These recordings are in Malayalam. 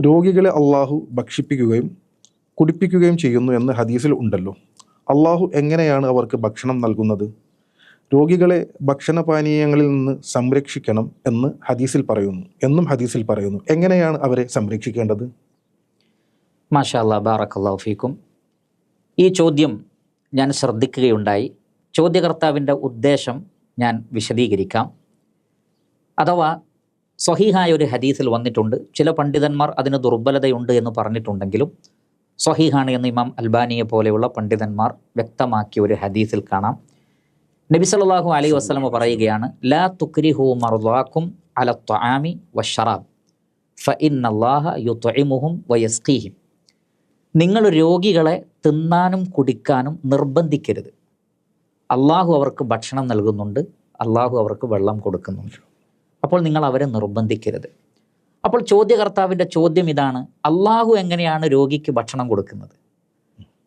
രോഗികളെ അള്ളാഹു ഭക്ഷിപ്പിക്കുകയും കുടിപ്പിക്കുകയും ചെയ്യുന്നു എന്ന് ഹദീസിൽ ഉണ്ടല്ലോ. അള്ളാഹു എങ്ങനെയാണ് അവർക്ക് ഭക്ഷണം നൽകുന്നത്? രോഗികളെ ഭക്ഷണപാനീയങ്ങളിൽ നിന്ന് സംരക്ഷിക്കണം എന്ന് ഹദീസിൽ പറയുന്നു. എന്നും ഹദീസിൽ പറയുന്നു. എങ്ങനെയാണ് അവരെ സംരക്ഷിക്കേണ്ടത്? മാഷാ ബാറക്കല്ലാ ഫീക്കും. ഈ ചോദ്യം ഞാൻ ശ്രദ്ധിക്കുകയുണ്ടായി. ചോദ്യകർത്താവിന്റെ ഉദ്ദേശം ഞാൻ വിശദീകരിക്കാം. അഥവാ സ്വഹീഹായ ഒരു ഹദീസിൽ വന്നിട്ടുണ്ട്. ചില പണ്ഡിതന്മാർ അതിന് ദുർബലതയുണ്ട് എന്ന് പറഞ്ഞിട്ടുണ്ടെങ്കിലും സ്വഹീഹാണ് എന്ന് ഇമാം അൽബാനിയെ പോലെയുള്ള പണ്ഡിതന്മാർ വ്യക്തമാക്കിയ ഒരു ഹദീസിൽ കാണാം. നബി സല്ലാഹു അലൈഹി വസ്ലമ പറയുകയാണ് ലാ തുക്രിഹു മർദാക്കും അല ത്വാമി വഷറാബ് ഫ ഇന്നല്ലാഹ യുത്ഇമുഹും വയസ്കീഹിം നിങ്ങൾ രോഗികളെ തിന്നാനും കുടിക്കാനും നിർബന്ധിക്കരുത്. അള്ളാഹു അവർക്ക് ഭക്ഷണം നൽകുന്നുണ്ട് അള്ളാഹു അവർക്ക് വെള്ളം കൊടുക്കുന്നുണ്ട്. അപ്പോൾ നിങ്ങൾ അവരെ നിർബന്ധിക്കരുത്. അപ്പോൾ ചോദ്യകർത്താവിന്റെ ചോദ്യം ഇതാണ് അള്ളാഹു എങ്ങനെയാണ് രോഗിക്ക് ഭക്ഷണം കൊടുക്കുന്നത്?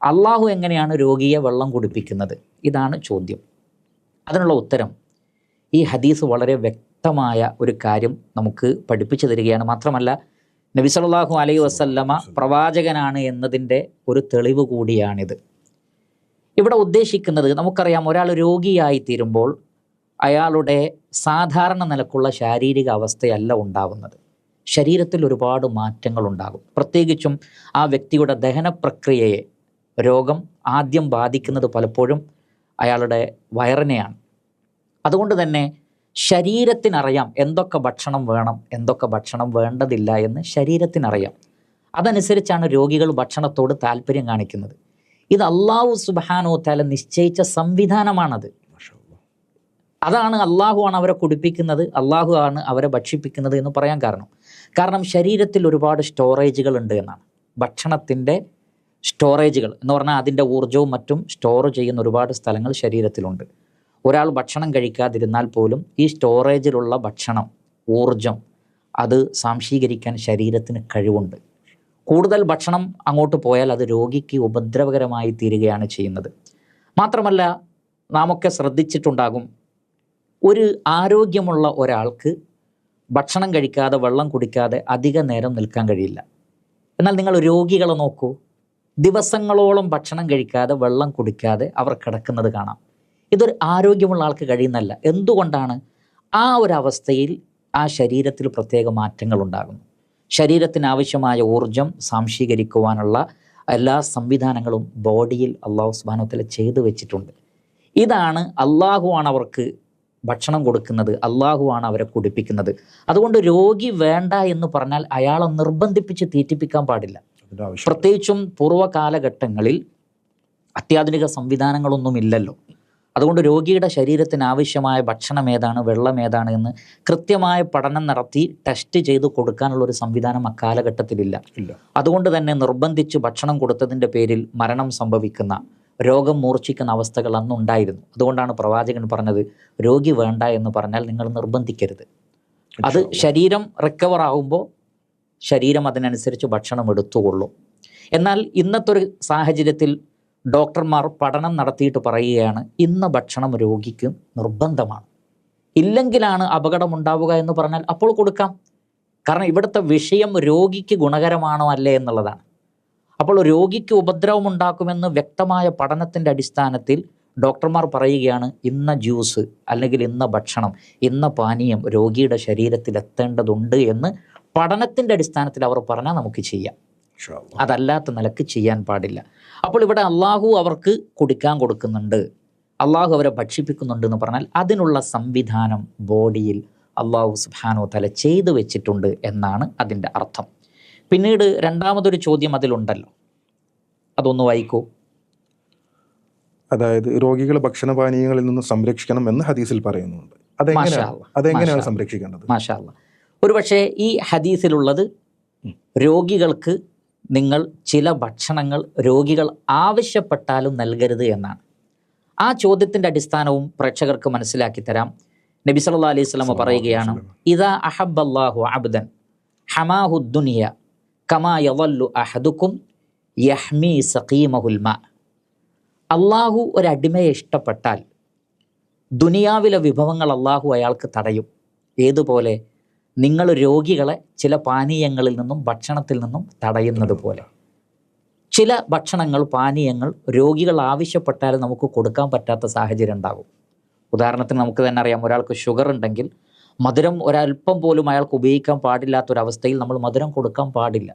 അള്ളാഹു എങ്ങനെയാണ് രോഗിയെ വെള്ളം കുടിപ്പിക്കുന്നത്? ഇതാണ് ചോദ്യം. അതിനുള്ള ഉത്തരം ഈ ഹദീസ് വളരെ വ്യക്തമായ ഒരു കാര്യം നമുക്ക് പഠിപ്പിച്ചു തരികയാണ്. മാത്രമല്ല നബി സല്ലല്ലാഹു അലൈഹി വസല്ലമ പ്രവാചകനാണ് എന്നതിന്റെ ഒരു തെളിവ് കൂടിയാണിത്. ഇവിടെ ഉദ്ദേശിക്കുന്നത് നമുക്കറിയാം ഒരാൾ രോഗിയായി തീരുമ്പോൾ അയാളുടെ സാധാരണ നിലക്കുള്ള ശാരീരിക അവസ്ഥയല്ല ഉണ്ടാവുന്നത്. ശരീരത്തിൽ ഒരുപാട് മാറ്റങ്ങൾ ഉണ്ടാകും പ്രത്യേകിച്ചും ആ വ്യക്തിയുടെ ദഹന പ്രക്രിയയെ രോഗം ആദ്യം ബാധിക്കുന്നത് പലപ്പോഴും അയാളുടെ വയറിനെയാണ്. അതുകൊണ്ട് തന്നെ ശരീരത്തിനറിയാം എന്തൊക്കെ ഭക്ഷണം വേണം എന്തൊക്കെ ഭക്ഷണം വേണ്ടതില്ല എന്ന് ശരീരത്തിനറിയാം. അതനുസരിച്ചാണ് രോഗികൾ ഭക്ഷണത്തോട് താല്പര്യം കാണിക്കുന്നത്. ഇത് അള്ളാഹു സുബാനോ താല നിശ്ചയിച്ച സംവിധാനമാണത്. അതാണ് അള്ളാഹു ആണ് അവരെ കുടിപ്പിക്കുന്നത് അള്ളാഹു ആണ് അവരെ ഭക്ഷിപ്പിക്കുന്നത് എന്ന് പറയാൻ കാരണം. കാരണം ശരീരത്തിൽ ഒരുപാട് സ്റ്റോറേജുകൾ ഉണ്ട് എന്നാണ്. ഭക്ഷണത്തിന്റെ സ്റ്റോറേജുകൾ എന്ന് പറഞ്ഞാൽ അതിന്റെ ഊർജവും മറ്റും സ്റ്റോർ ചെയ്യുന്ന ഒരുപാട് സ്ഥലങ്ങൾ ശരീരത്തിലുണ്ട്. ഒരാൾ ഭക്ഷണം കഴിക്കാതിരുന്നാൽ പോലും ഈ സ്റ്റോറേജിലുള്ള ഭക്ഷണം ഊർജം അത് സാംശീകരിക്കാൻ ശരീരത്തിന് കഴിവുണ്ട്. കൂടുതൽ ഭക്ഷണം അങ്ങോട്ട് പോയാൽ അത് രോഗിക്ക് ഉപദ്രവകരമായി തീരുകയാണ് ചെയ്യുന്നത്. മാത്രമല്ല നാമൊക്കെ ശ്രദ്ധിച്ചിട്ടുണ്ടാകും ഒരു ആരോഗ്യമുള്ള ഒരാൾക്ക് ഭക്ഷണം കഴിക്കാതെ വെള്ളം കുടിക്കാതെ അധിക നേരം നിൽക്കാൻ കഴിയില്ല. എന്നാൽ നിങ്ങൾ രോഗികളെ നോക്കൂ. ദിവസങ്ങളോളം ഭക്ഷണം കഴിക്കാതെ വെള്ളം കുടിക്കാതെ അവർ കിടക്കുന്നത് കാണാം. ഇതൊരു ആരോഗ്യമുള്ള ആൾക്ക് കഴിയുന്നല്ല എന്തുകൊണ്ടാണ്? ആ ഒരു അവസ്ഥയിൽ ആ ശരീരത്തിൽ പ്രത്യേക മാറ്റങ്ങൾ ഉണ്ടാകുന്നു. ശരീരത്തിന് ആവശ്യമായ ഊർജം സാംശീകരിക്കുവാനുള്ള എല്ലാ സംവിധാനങ്ങളും ബോഡിയിൽ അള്ളാഹു സുബാനോത്തല ചെയ്തു വെച്ചിട്ടുണ്ട്. ഇതാണ് അള്ളാഹുവാണ് അവർക്ക് ഭക്ഷണം കൊടുക്കുന്നത് അള്ളാഹുവാണ് അവരെ കുടിപ്പിക്കുന്നത്. അതുകൊണ്ട് രോഗി വേണ്ട എന്ന് പറഞ്ഞാൽ അയാളെ നിർബന്ധിപ്പിച്ച് തീറ്റിപ്പിക്കാൻ പാടില്ല. പ്രത്യേകിച്ചും പൂർവകാലഘട്ടങ്ങളിൽ അത്യാധുനിക സംവിധാനങ്ങളൊന്നും ഇല്ലല്ലോ. അതുകൊണ്ട് രോഗിയുടെ ശരീരത്തിന് ആവശ്യമായ ഭക്ഷണം ഏതാണ് വെള്ളം ഏതാണ് എന്ന് കൃത്യമായ പഠനം നടത്തി ടെസ്റ്റ് ചെയ്ത് കൊടുക്കാനുള്ള ഒരു സംവിധാനം അക്കാലഘട്ടത്തിലില്ല. അതുകൊണ്ട് തന്നെ നിർബന്ധിച്ച് ഭക്ഷണം കൊടുത്തതിന്റെ പേരിൽ മരണം സംഭവിക്കുന്ന രോഗം മൂർച്ഛിക്കുന്ന അവസ്ഥകൾ അന്നുണ്ടായിരുന്നു അതുകൊണ്ടാണ് പ്രവാചകൻ പറഞ്ഞത് രോഗി വേണ്ട എന്ന് പറഞ്ഞാൽ നിങ്ങൾ നിർബന്ധിക്കരുത്. അത് ശരീരം റിക്കവർ ആകുമ്പോൾ ശരീരം അതിനനുസരിച്ച് ഭക്ഷണം എടുത്തുകൊള്ളും. എന്നാൽ ഇന്നത്തെ ഒരു സാഹചര്യത്തിൽ ഡോക്ടർമാർ പഠനം നടത്തിയിട്ട് പറയുകയാണ് ഇന്ന് ഭക്ഷണം രോഗിക്ക് നിർബന്ധമാണ്. ഇല്ലെങ്കിലാണ് അപകടം ഉണ്ടാവുക എന്ന് പറഞ്ഞാൽ അപ്പോൾ കൊടുക്കാം. കാരണം ഇവിടുത്തെ വിഷയം രോഗിക്ക് ഗുണകരമാണോ അല്ലേ എന്നുള്ളതാണ്. അപ്പോൾ രോഗിക്ക് ഉപദ്രവം ഉണ്ടാക്കുമെന്ന് വ്യക്തമായ പഠനത്തിന്റെ അടിസ്ഥാനത്തിൽ ഡോക്ടർമാർ പറയുകയാണ് ഇന്ന ജ്യൂസ് അല്ലെങ്കിൽ ഇന്ന ഭക്ഷണം ഇന്ന പാനീയം രോഗിയുടെ ശരീരത്തിൽ എത്തേണ്ടതുണ്ട് എന്ന് പഠനത്തിന്റെ അടിസ്ഥാനത്തിൽ അവർ പറഞ്ഞാൽ നമുക്ക് ചെയ്യാം. അതല്ലാത്ത നിലയ്ക്ക് ചെയ്യാൻ പാടില്ല. അപ്പോൾ ഇവിടെ അള്ളാഹു അവർക്ക് കുടിക്കാൻ കൊടുക്കുന്നുണ്ട്. അള്ളാഹു അവരെ ഭക്ഷിപ്പിക്കുന്നുണ്ട് എന്ന് പറഞ്ഞാൽ അതിനുള്ള സംവിധാനം ബോഡിയിൽ അള്ളാഹു സുബാനോ തല ചെയ്തു വെച്ചിട്ടുണ്ട് എന്നാണ് അതിന്റെ അർത്ഥം. പിന്നീട് രണ്ടാമതൊരു ചോദ്യം അതിലുണ്ടല്ലോ. അതൊന്ന് വായിക്കൂ. അതായത് രോഗികളെ ഭക്ഷണപാനീയങ്ങളിൽ നിന്ന് സംരക്ഷിക്കണം എന്ന് ഹദീസിൽ പറയുന്നുണ്ട്. അതെങ്ങനെയാണ്? സംരക്ഷിക്കേണ്ടത്? മാഷാല്ല ഒരുപക്ഷെ ഈ ഹദീസിലുള്ളത് രോഗികൾക്ക് നിങ്ങൾ ചില ഭക്ഷണങ്ങൾ രോഗികൾ ആവശ്യപ്പെട്ടാലും നൽകരുത് എന്നാണ്. ആ ചോദ്യത്തിന്റെ അടിസ്ഥാനവും പ്രേക്ഷകർക്ക് മനസ്സിലാക്കി തരാം. നബി സല്ലാ അലൈഹി സ്വലമ പറയുകയാണ് ഇതാ അഹബ്ബല്ലാഹു അബ്ദൻ ഹമാഹുദ്ദുനിയ കമാ യവല്ലു അഹദുക്കും യഹ്മി സഖീമഹുൽമ അള്ളാഹു ഒരടിമയെ ഇഷ്ടപ്പെട്ടാൽ ദുനിയാവിലെ വിഭവങ്ങൾ അള്ളാഹു അയാൾക്ക് തടയും. ഏതുപോലെ? നിങ്ങൾ രോഗികളെ ചില പാനീയങ്ങളിൽ നിന്നും ഭക്ഷണത്തിൽ നിന്നും തടയുന്നത് പോലെ. ചില ഭക്ഷണങ്ങൾ പാനീയങ്ങൾ രോഗികൾ ആവശ്യപ്പെട്ടാൽ നമുക്ക് കൊടുക്കാൻ പറ്റാത്ത സാഹചര്യം ഉണ്ടാകും. ഉദാഹരണത്തിന് നമുക്ക് തന്നെ അറിയാം ഒരാൾക്ക് ഷുഗർ ഉണ്ടെങ്കിൽ മധുരം ഒരല്പം പോലും അയാൾക്ക് ഉപയോഗിക്കാൻ പാടില്ലാത്തൊരവസ്ഥയിൽ നമ്മൾ മധുരം കൊടുക്കാൻ പാടില്ല.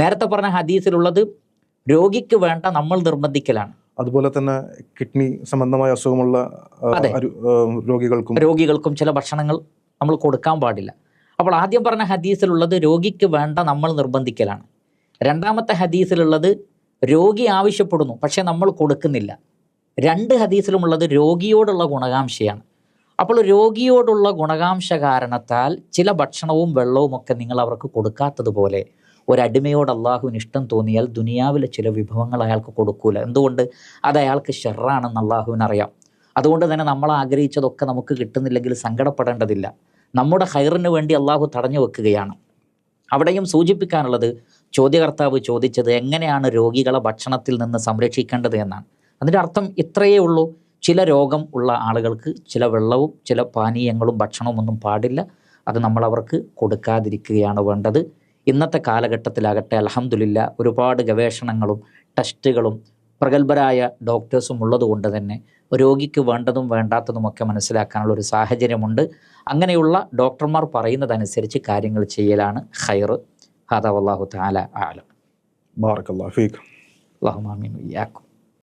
നേരത്തെ പറഞ്ഞ ഹദീസിലുള്ളത് രോഗിക്ക് വേണ്ട നമ്മൾ നിർബന്ധിക്കലാണ്. അതുപോലെ തന്നെ കിഡ്നി സംബന്ധമായ അസുഖമുള്ള രോഗികൾക്കും രോഗികൾക്കും ചില ഭക്ഷണങ്ങൾ നമ്മൾ കൊടുക്കാൻ പാടില്ല. അപ്പോൾ ആദ്യം പറഞ്ഞ ഹദീസിലുള്ളത് രോഗിക്ക് വേണ്ട നമ്മൾ നിർബന്ധിക്കലാണ്. രണ്ടാമത്തെ ഹദീസിലുള്ളത് രോഗി ആവശ്യപ്പെടുന്നു പക്ഷേ നമ്മൾ കൊടുക്കുന്നില്ല. രണ്ട് ഹദീസിലുമുള്ളത് രോഗിയോടുള്ള ഗുണകാംക്ഷയാണ്. അപ്പോൾ രോഗിയോടുള്ള ഗുണകാംക്ഷ കാരണത്താൽ ചില ഭക്ഷണവും വെള്ളവും ഒക്കെ നിങ്ങൾ അവർക്ക് കൊടുക്കാത്തതുപോലെ ഒരടിമയോട് അള്ളാഹുവിന് ഇഷ്ടം തോന്നിയാൽ ദുനിയാവിലെ ചില വിഭവങ്ങൾ അയാൾക്ക് കൊടുക്കൂല. എന്തുകൊണ്ട്? അത് അയാൾക്ക് ഷെറാണെന്ന് അള്ളാഹുവിന് അറിയാം. അതുകൊണ്ട് തന്നെ നമ്മൾ ആഗ്രഹിച്ചതൊക്കെ നമുക്ക് കിട്ടുന്നില്ലെങ്കിൽ സങ്കടപ്പെടേണ്ടതില്ല. നമ്മുടെ ഹൈറിന് വേണ്ടി അള്ളാഹു തടഞ്ഞു വെക്കുകയാണ്. അവിടെയും സൂചിപ്പിക്കാനുള്ളത് ചോദ്യകർത്താവ് ചോദിച്ചത് എങ്ങനെയാണ് രോഗികളെ ഭക്ഷണത്തിൽ നിന്ന് സംരക്ഷിക്കേണ്ടത് എന്നാണ്. അതിന്റെ അർത്ഥം ഇത്രയേ ഉള്ളൂ. ചില രോഗം ഉള്ള ആളുകൾക്ക് ചില വെള്ളവും ചില പാനീയങ്ങളും ഭക്ഷണവും ഒന്നും പാടില്ല. അത് നമ്മൾ അവർക്ക് കൊടുക്കാതിരിക്കുകയാണ് വേണ്ടത്. ഇന്നത്തെ കാലഘട്ടത്തിലാകട്ടെ അലഹമുല്ല ഒരുപാട് ഗവേഷണങ്ങളും ടെസ്റ്റുകളും പ്രഗത്ഭരായ ഡോക്ടേഴ്സും ഉള്ളതുകൊണ്ട് തന്നെ രോഗിക്ക് വേണ്ടതും വേണ്ടാത്തതുമൊക്കെ മനസ്സിലാക്കാനുള്ള ഒരു സാഹചര്യമുണ്ട്. അങ്ങനെയുള്ള ഡോക്ടർമാർ പറയുന്നതനുസരിച്ച് കാര്യങ്ങൾ ചെയ്യലാണ് ഹൈർ ഹാദ വല്ലാഹു താല ആലം. ഫീഖ് അള്ളാഹു മാമീൻ ഇയാക്കും